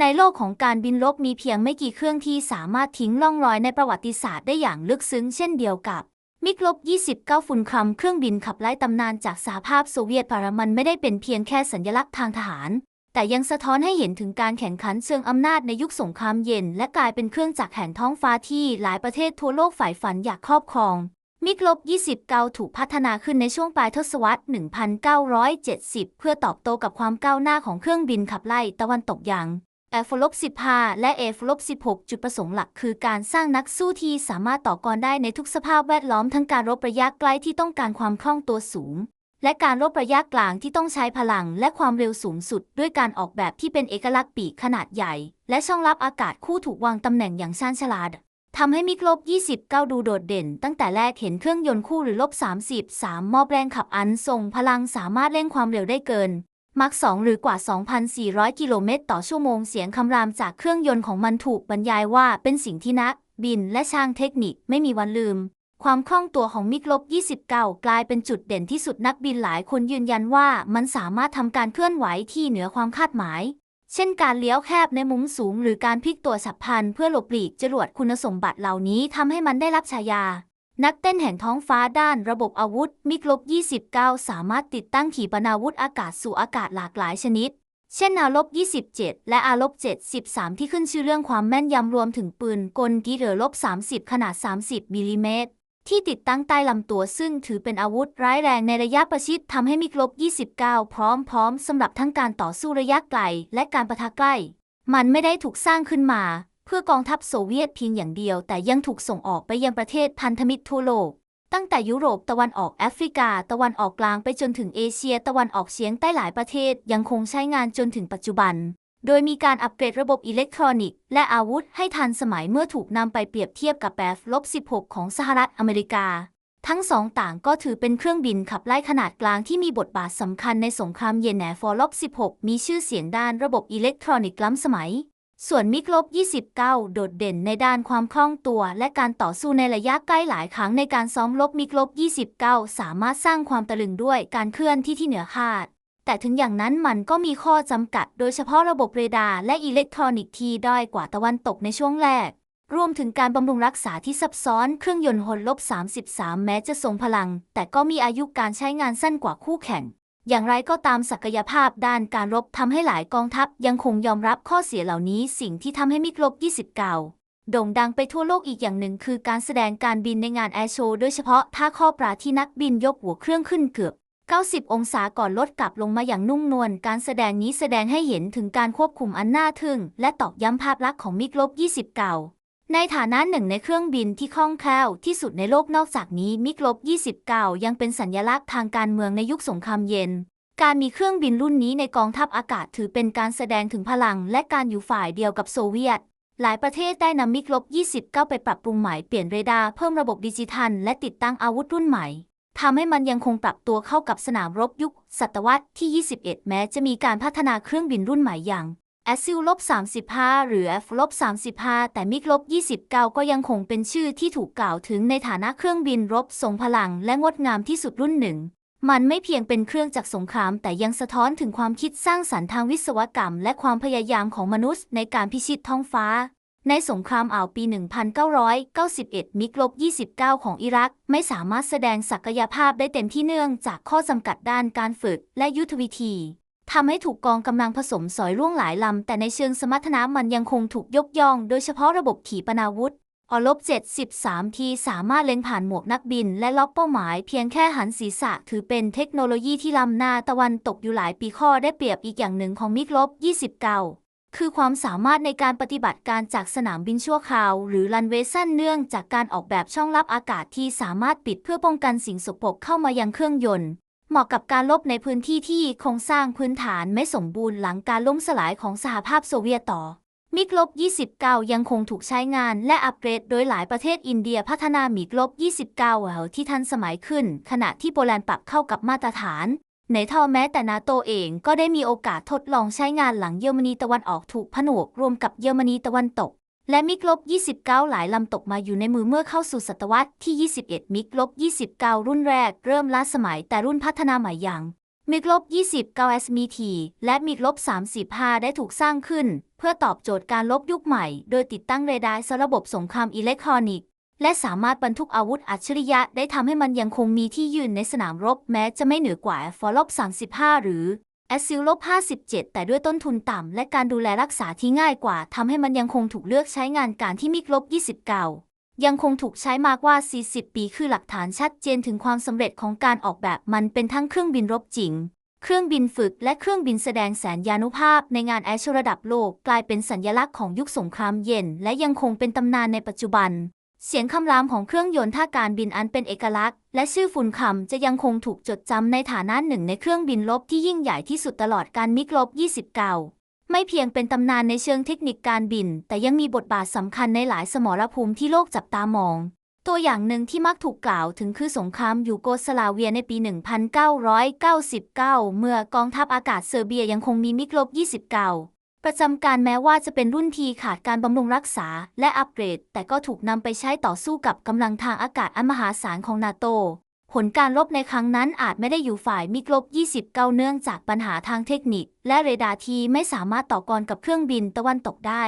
ในโลกของการบินรบมีเพียงไม่กี่เครื่องที่สามารถทิ้งร่องรอยในประวัติศาสตร์ได้อย่างลึกซึ้งเช่นเดียวกับ มิกลบ 29 ฟุนครัมเครื่องบินขับไล่ตำนานจากสหภาพโซเวียตปรามันไม่ได้เป็นเพียงแค่สัญลักษณ์ทางทหาร แต่ยังสะท้อนให้เห็นถึงการแข่งขันเชิงอำนาจในยุคสงครามเย็น และกลายเป็นเครื่องจักรแห่งท้องฟ้าที่หลายประเทศทั่วโลกใฝ่ฝันอยากครอบครอง มิกลบ 29 ถูกพัฒนาขึ้นในช่วงปลายทศวรรษ 1970 เพื่อตอบโต้กับความก้าวหน้าของเครื่องบินขับไล่ตะวันตกอย่าง f l o p 15และ f l o p 16จุดประสงค์หลักคือการสร้างนักสู้ที่สามารถต่อกรได้ในทุกสภาพแวดล้อมทั้งการรบระยะไกลที่ต้องการความคล่องตัวสูง และการรบระยะกลางที่ต้องใช้พลังและความเร็วสูงสุด ด้วยการออกแบบที่เป็นเอกลักษณ์ปีกขนาดใหญ่ และช่องรับอากาศคู่ถูกวางตำแหน่งอย่างชาญฉลาดทำให้มิกลบ29 ดูโดดเด่น ตั้งแต่แรกเห็นเครื่องยนต์คู่หรือลบ33มอบแรงขับอันทรงพลังสามารถเร่งความเร็วได้เกิน มัก 2 หรือกว่า 2,400 กิโลเมตรต่อชั่วโมงเสียงคำรามจากเครื่องยนต์ของมันถูกบรรยายว่าเป็นสิ่งที่นัก บินและช่างเทคนิคไม่มีวันลืม ความคล่องตัวของมิกลบ 29 กลายเป็นจุดเด่นที่สุดนักบินหลายคนยืนยันว่ามันสามารถทำการเคลื่อนไหวที่เหนือความคาดหมาย เช่นการเลี้ยวแคบในมุมสูง หรือการพลิกตัวฉับพลันเพื่อหลบหลีกจรวดคุณสมบัติเหล่านี้ทำให้มันได้รับฉายา นักเต้นแห่งท้องฟ้าด้านระบบอาวุธมิกลบ29 สามารถติดตั้งขีปนาวุธอากาศสู่อากาศหลากหลายชนิด เช่นอาลบ27 และอาลบ73 ที่ขึ้นชื่อเรื่องความแม่นยำรวมถึงปืนกลกีเรือลบ30 ขนาด 30 มิลลิเมตรที่ติดตั้งใต้ลำตัวซึ่งถือเป็นอาวุธร้ายแรงในระยะประชิดทำให้มิกลบ29 พร้อมๆสำหรับทั้งการต่อสู้ระยะไกล และการประทะใกล้ มันไม่ได้ถูกสร้างขึ้นมา เพื่อกองทัพโซเวียตเพียงอย่างเดียว แต่ยังถูกส่งออกไปยังประเทศพันธมิตรทั่วโลก ตั้งแต่ยุโรปตะวันออกแอฟริกา ตะวันออกกลางไปจนถึงเอเชีย ตะวันออกเฉียงใต้หลายประเทศยังคงใช้งานจนถึงปัจจุบัน โดยมีการอัปเกรดระบบอิเล็กทรอนิกส์และอาวุธให้ทันสมัยเมื่อถูกนำไปเปรียบเทียบกับแบบลบ16 ของสหรัฐอเมริกา ทั้งสองต่างก็ถือเป็นเครื่องบินขับไล่ขนาดกลางที่มีบทบาทสำคัญในสงครามเย็นแหนฟอร์ลบ16 มีชื่อเสียงด้านระบบอิเล็กทรอนิกส์ล้ำสมัย ส่วนมิกลบ29 โดดเด่นในด้านความคล่องตัว และการต่อสู้ในระยะใกล้หลายครั้งในการซ้อมลบมิกลบ29 สามารถสร้างความตะลึงด้วยการเคลื่อนที่ที่เหนือคาด แต่ถึงอย่างนั้นมันก็มีข้อจำกัด โดยเฉพาะระบบเรดาร์และอิเล็กทรอนิกส์ที่ด้อยกว่าตะวันตกในช่วงแรก รวมถึงการบำรุงรักษาที่ซับซ้อนเครื่องยนต์หนลบ33 แม้จะทรงพลัง แต่ก็มีอายุการใช้งานสั้นกว่าคู่แข่ง อย่างไรก็ตามศักยภาพด้านการรบทำให้หลายกองทัพยังคงยอมรับข้อเสียเหล่านี้สิ่งที่ทำให้มิกลบ29โด่งดังไปทั่วโลกอีกอย่างหนึ่งคือการแสดงการบินในงานแอร์โชว์โดยเฉพาะท่าข้อปลาที่นักบินยกหัวเครื่องขึ้นเกือบ 90 องศาก่อนลดกลับลงมาอย่างนุ่มนวลการแสดงนี้แสดงให้เห็นถึงการควบคุมอันน่าทึ่ง และตอกย้ำภาพลักษณ์ของมิกลบ29 ในฐานะหนึ่งในเครื่องบินที่คล่องแคล่วที่สุดในโลกนอกจากนี้มิกลบ29 ยังเป็นสัญลักษณ์ทางการเมืองในยุคสงครามเย็น การมีเครื่องบินรุ่นนี้ในกองทัพอากาศถือเป็นการแสดงถึงพลังและการอยู่ฝ่ายเดียวกับโซเวียต หลายประเทศได้นำมิกลบ29 ไปปรับปรุงใหม่เปลี่ยนเรดาร์เพิ่มระบบดิจิทัล และติดตั้งอาวุธรุ่นใหม่ทำให้มันยังคงปรับตัวเข้ากับสนามรบยุคศตวรรษที่ 21 แม้จะมีการพัฒนาเครื่องบินรุ่นใหม่อย่าง a s i l ลบ35 หรือ F ลบ35 แต่มิกลบ29 ก็ยังคงเป็นชื่อที่ถูกกล่าวถึงในฐานะเครื่องบินรบทรงพลังและงดงามที่สุดรุ่นหนึ่ง มันไม่เพียงเป็นเครื่องจักรสงคราม แต่ยังสะท้อนถึงความคิดสร้างสรรค์ทางวิศวกรรม และความพยายามของมนุษย์ในการพิชิตท้องฟ้า ในสงครามอ่าวปี 1991 มิกลบ29 ของอิรัก ไม่สามารถแสดงศักยภาพได้เต็มที่เนื่องจากข้อจำกัดด้านการฝึกและยุทธวิธี ทำให้ถูกกองกำลังผสมสอยร่วงหลายลำ แต่ในเชิงสมรรถนะมันยังคงถูกยกย่อง โดยเฉพาะระบบขีปนาวุธอลบ73 ทีสามารถเล็งผ่านหมวกนักบิน และล็อกเป้าหมายเพียงแค่หันศีรษะ ถือเป็นเทคโนโลยีที่ล้ำหน้าตะวันตกอยู่หลายปีข้อได้เปรียบอีกอย่างหนึ่งของมิกลบ29คือความสามารถในการปฏิบัติการจากสนามบินชั่วคราว หรือรันเวย์สั้นเนื่องจากการออกแบบช่องลับอากาศที่สามารถปิดเพื่อป้องกันสิ่งสกปรกเข้ามายังเครื่องยนต์ เหมาะกับการลบในพื้นที่ที่โครงสร้างพื้นฐานไม่สมบูรณ์หลังการล่มสลายของสหภาพโซเวียตต่อ มิกลบ 29 ยังคงถูกใช้งานและอัปเกรดโดยหลายประเทศอินเดียพัฒนามิกลบ 29เวลที่ทันสมัยขึ้น ขณะที่โปแลนด์ปรับเข้ากับมาตรฐานในท่อแม้แต่นาโตเองก็ได้มีโอกาสทดลองใช้งานหลังเยอรมนีตะวันออกถูกผนวกรวมกับเยอรมนีตะวันตก และมิกลบ29 หลายลำตกมาอยู่ในมือเมื่อเข้าสู่ศตวรรษที่ 21 มิกลบ29 รุ่นแรกเริ่มล้าสมัยแต่รุ่นพัฒนาใหม่อย่างมิกลบ29 SMT และมิกลบ35 ได้ถูกสร้างขึ้น เพื่อตอบโจทย์การลบยุคใหม่ โดยติดตั้งเรดาร์สระบบสงครามอิเล็กทรอนิกส์ และสามารถบรรทุกอาวุธอัจฉริยะได้ทำให้มันยังคงมีที่ยืนในสนามรบแม้จะไม่เหนือกว่าฟอลบ35 หรือ แอซิลลบ57 แต่ด้วยต้นทุนต่ำ และการดูแลรักษาที่ง่ายกว่าทำให้มันยังคงถูกเลือกใช้งานการที่มิกลบ29ยังคงถูกใช้มากกว่า 40 ปีคือหลักฐานชัดเจนถึงความสำเร็จของการออกแบบมันเป็นทั้งเครื่องบินรบจริง เครื่องบินฝึกและเครื่องบินแสดงแสนยานุภาพในงานแอชระดับโลก กลายเป็นสัญลักษณ์ของยุคสงครามเย็น และยังคงเป็นตำนานในปัจจุบัน เสียงคำรามของเครื่องยนต์ท่าการบินอันเป็นเอกลักษณ์ และชื่อฝุ่นคำจะยังคงถูกจดจำในฐานะหนึ่งในเครื่องบินลบที่ยิ่งใหญ่ที่สุดตลอดการมิกลบ29ไม่เพียงเป็นตำนานในเชิงเทคนิคการบิน แต่ยังมีบทบาทสำคัญในหลายสมรภูมิที่โลกจับตามอง ตัวอย่างหนึ่งที่มักถูกกล่าวถึงคือสงครามยูโกสลาเวียในปี 1999 เมื่อกองทัพอากาศเซอร์เบียยังคงมีมิกลบ29 ประจำการแม้ว่าจะเป็นรุ่นทีขาดการบำรุงรักษาและอัปเกรด แต่ก็ถูกนำไปใช้ต่อสู้กับกำลังทางอากาศอันมหาศาลของนาโต ผลการลบในครั้งนั้นอาจไม่ได้อยู่ฝ่ายมิกลบ29เนื่องจากปัญหาทางเทคนิค และเรดาร์ที่ไม่สามารถต่อกรกับเครื่องบินตะวันตกได้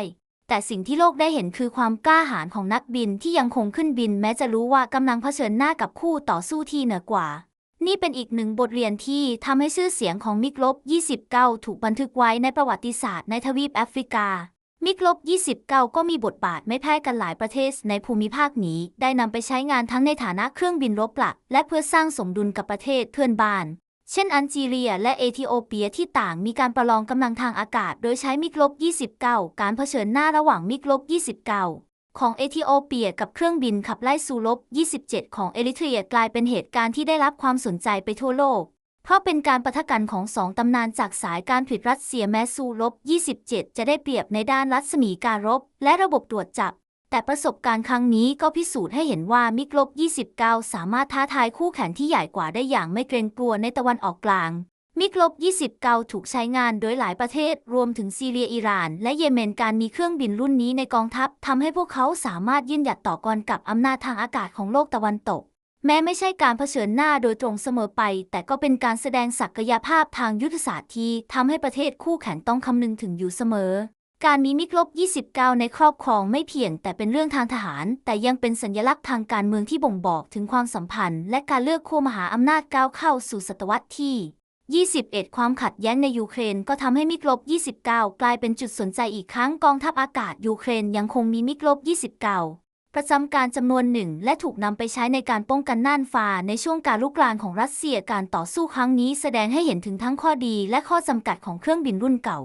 แต่สิ่งที่โลกได้เห็นคือความกล้าหาญของนักบินที่ยังคงขึ้นบิน แม้จะรู้ว่ากำลังเผชิญหน้ากับคู่ต่อสู้ที่เหนือกว่า นี่เป็นอีกหนึ่งบทเรียนที่ทำให้ชื่อเสียงของมิกลบ 29 ถูกบันทึกไว้ในประวัติศาสตร์ในทวีปแอฟริกา มิกลบ 29 ก็มีบทบาทไม่แพ้กันหลายประเทศในภูมิภาคนี้ ได้นำไปใช้งานทั้งในฐานะเครื่องบินรบหลัก และเพื่อสร้างสมดุลกับประเทศเพื่อนบ้าน เช่นอัลจีเรีย และเอธิโอเปียที่ต่างมีการประลองกำลังทางอากาศ โดยใช้มิกลบ 29 การเผชิญหน้าระหว่างมิกลบ 29 ของเอธิโอเปียกับเครื่องบินขับไล่ซูลบ 27 ของเอริเทรียกลายเป็นเหตุการณ์ที่ได้รับความสนใจไปทั่วโลก เพราะเป็นการปะทะกันของสองตำนานจากสายการผลิตรัสเซียแม้ซูลบ 27 จะได้เปรียบในด้านรัศมีการรบ และระบบตรวจจับ แต่ประสบการณ์ครั้งนี้ก็พิสูจน์ให้เห็นว่ามิกลบ 29 สามารถท้าทายคู่แข่งที่ใหญ่กว่าได้อย่างไม่เกรงกลัวในตะวันออกกลาง มิกลบ29ถูกใช้งานโดยหลายประเทศ รวมถึงซีเรียอิหร่าน และเยเมนการมีเครื่องบินรุ่นนี้ในกองทัพทำให้พวกเขาสามารถยืนหยัดต่อกรกับอำนาจทางอากาศของโลกตะวันตก แม้ไม่ใช่การเผชิญหน้าโดยตรงเสมอไป แต่ก็เป็นการแสดงศักยภาพทางยุทธศาสตร์ที่ทำให้ประเทศคู่แข่งต้องคำนึงถึงอยู่เสมอ การมีมิกลบ 29 ในครอบครองไม่เพียงแต่เป็นเรื่องทางทหาร แต่ยังเป็นสัญลักษณ์ทางการเมืองที่บ่งบอกถึงความสัมพันธ์ และการเลือกคู่มหาอำนาจก้าวเข้าสู่ศตวรรษที่ 21 ความขัดแย้งในยูเครนก็ทำให้มิกลบ 29 กลายเป็นจุดสนใจอีกครั้งกองทัพอากาศยูเครนยังคงมีมิกลบ 29 ประจำการจำนวนหนึ่ง และถูกนำไปใช้ในการป้องกันน่านฟ้าในช่วงการลุกรานของรัสเซียการต่อสู้ครั้งนี้แสดงให้เห็นถึงทั้งข้อดีและข้อจำกัดของเครื่องบินรุ่นเก่า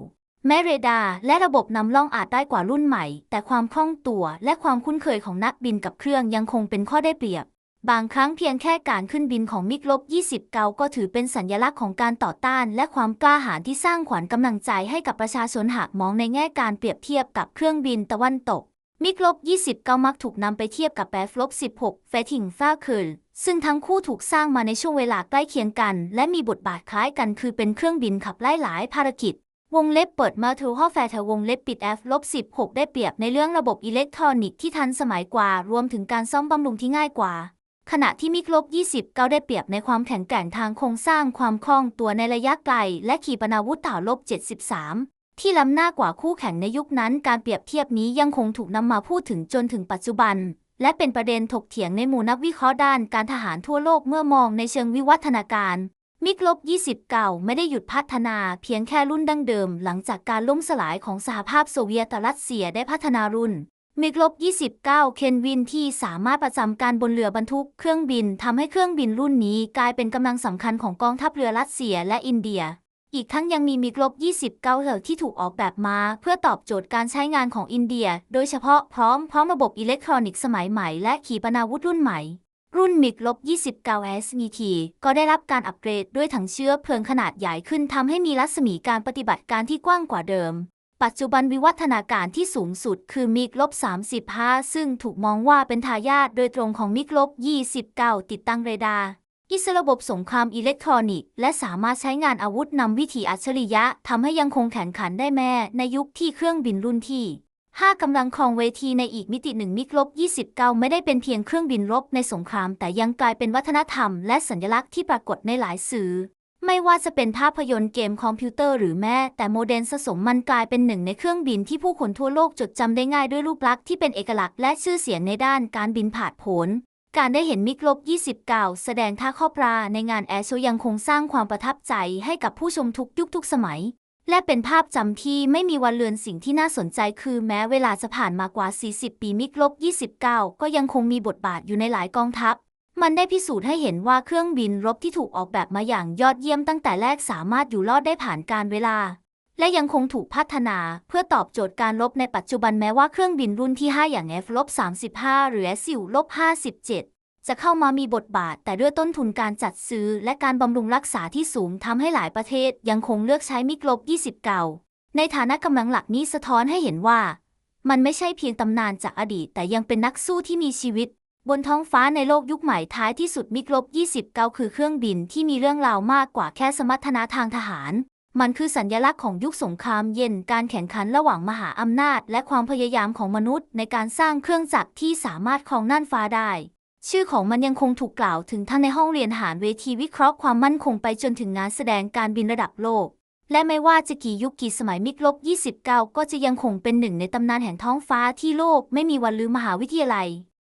แม้เรดาร์และระบบนำล่องอาจได้กว่ารุ่นใหม่ แต่ความคล่องตัวและความคุ้นเคยของนักบินกับเครื่องยังคงเป็นข้อได้เปรียบ บางครั้งเพียงแค่การขึ้นบินของมิกลบ29ก็ถือเป็นสัญลักษณ์ของการต่อต้าน และความกล้าหาญที่สร้างขวัญกำลังใจให้กับประชาชนหากมองในแง่การเปรียบเทียบกับเครื่องบินตะวันตก มิกลบ29มักถูกนำไปเทียบกับแบฟลบ 16 เฟติงฟาเคิลซึ่งทั้งคู่ถูกสร้างมาในช่วงเวลาใกล้เคียงกัน และมีบทบาทคล้ายกันคือเป็นเครื่องบินขับไล่หลายภารกิจวงเล็บเปิดมาทูฮอแฟร์วงเล็บปิด F ลบ16 ได้เปรียบในเรื่องระบบอิเล็กทรอนิกส์ที่ทันสมัยกว่า รวมถึงการซ่อมบำรุงที่ง่ายกว่า ขณะที่มิกลบ29ได้เปรียบในความแข็งแกร่งทางโครงสร้างความคล่องตัวในระยะไกล และขีปนาวุธต่อลบ 73 ที่ล้ำหน้ากว่าคู่แข่งในยุคนั้น การเปรียบเทียบนี้ยังคงถูกนำมาพูดถึงจนถึงปัจจุบัน และเป็นประเด็นถกเถียงในหมู่นักวิเคราะห์ด้านการทหารทั่วโลกเมื่อมองในเชิงวิวัฒนาการ มิกลบ29ไม่ได้หยุดพัฒนา เพียงแค่รุ่นดั้งเดิม หลังจากการล่มสลายของสหภาพโซเวียตรัสเซียได้พัฒนารุ่น มิกลบ29 เคนวินที่สามารถประจำการบนเรือบรรทุกเครื่องบินทำให้เครื่องบินรุ่นนี้กลายเป็นกำลังสำคัญของกองทัพเรือรัสเซียและอินเดีย อีกทั้งยังมีมิกลบ29เหล่าที่ถูกออกแบบมา เพื่อตอบโจทย์การใช้งานของอินเดีย โดยเฉพาะพร้อมพร้อมระบบอิเล็กทรอนิกส์สมัยใหม่และขีปนาวุธรุ่นใหม่ รุ่นมิกลบ29 SET ก็ได้รับการอัปเกรดด้วยถังเชื้อเพลิงขนาดใหญ่ขึ้นทำให้มีรัศมีการปฏิบัติการที่กว้างกว่าเดิม ปัจจุบันวิวัฒนาการที่สูงสุดคือมิกลบ35 ซึ่งถูกมองว่าเป็นทายาทโดยตรงของมิกลบ29 ติดตั้งเรดาร์อิสระบบสงครามอิเล็กทรอนิกส์และสามารถใช้งานอาวุธนำวิถีอัจฉริยะทำให้ยังคงแข่งขันได้แม้ในยุคที่เครื่องบินรุ่นที่ 5กำลังครองเวทีในอีกมิติหนึ่งมิกลบ29 ไม่ได้เป็นเพียงเครื่องบินรบในสงคราม แต่ยังกลายเป็นวัฒนธรรมและสัญลักษณ์ที่ปรากฏในหลายสื่อ ไม่ว่าจะเป็นภาพยนตร์เกมคอมพิวเตอร์หรือแม้แต่โมเดลสะสมมันกลายเป็นหนึ่งในเครื่องบินที่ผู้คนทั่วโลกจดจำได้ง่ายด้วยรูปลักษณ์ที่เป็นเอกลักษณ์และชื่อเสียงในด้านการบินผาดโผนการได้เห็นมิกลบ29 แสดงท่าข้อปลาในงานแอร์โชยังคงสร้างความประทับใจให้กับผู้ชมทุกยุคทุกสมัย และเป็นภาพจำที่ไม่มีวันเลือนสิ่งที่น่าสนใจคือแม้เวลาจะผ่านมากว่า 40 ปีมิกลบ29 ก็ยังคงมีบทบาทอยู่ในหลายกองทัพ มันได้พิสูจน์ให้เห็นว่าเครื่องบินรบที่ถูกออกแบบมาอย่างยอดเยี่ยมตั้งแต่แรกสามารถอยู่รอดได้ผ่านการเวลา และยังคงถูกพัฒนาเพื่อตอบโจทย์การรบในปัจจุบันแม้ว่าเครื่องบินรุ่นที่ 5 อย่าง F-35 หรือ S-57 จะเข้ามามีบทบาท แต่ด้วยต้นทุนการจัดซื้อ และการบำรุงรักษาที่สูงทำให้หลายประเทศยังคงเลือกใช้มิกลบ29ในฐานะกำลังหลักนี้สะท้อนให้เห็นว่า มันไม่ใช่เพียงตำนานจากอดีต แต่ยังเป็นนักสู้ที่มีชีวิต บนท้องฟ้าในโลกยุคใหม่ท้ายที่สุดมิกลบ29คือเครื่องบินที่มีเรื่องราวมากกว่าแค่สมรรถนะทางทหาร มันคือสัญลักษณ์ของยุคสงครามเย็นการแข่งขันระหว่างมหาอำนาจ และความพยายามของมนุษย์ ในการสร้างเครื่องจักรที่สามารถครองน่านฟ้าได้ ชื่อของมันยังคงถูกกล่าวถึงทั้งในห้องเรียนหารเวทีวิเคราะห์ความมั่นคงไปจนถึงงานแสดงการบินระดับโลก และไม่ว่าจะกี่ยุคกี่สมัยมิกลบ29 ก็จะยังคงเป็นหนึ่งในตำนานแห่งท้องฟ้าที่โลกไม่มีวันลืมมหาวิทยาลัย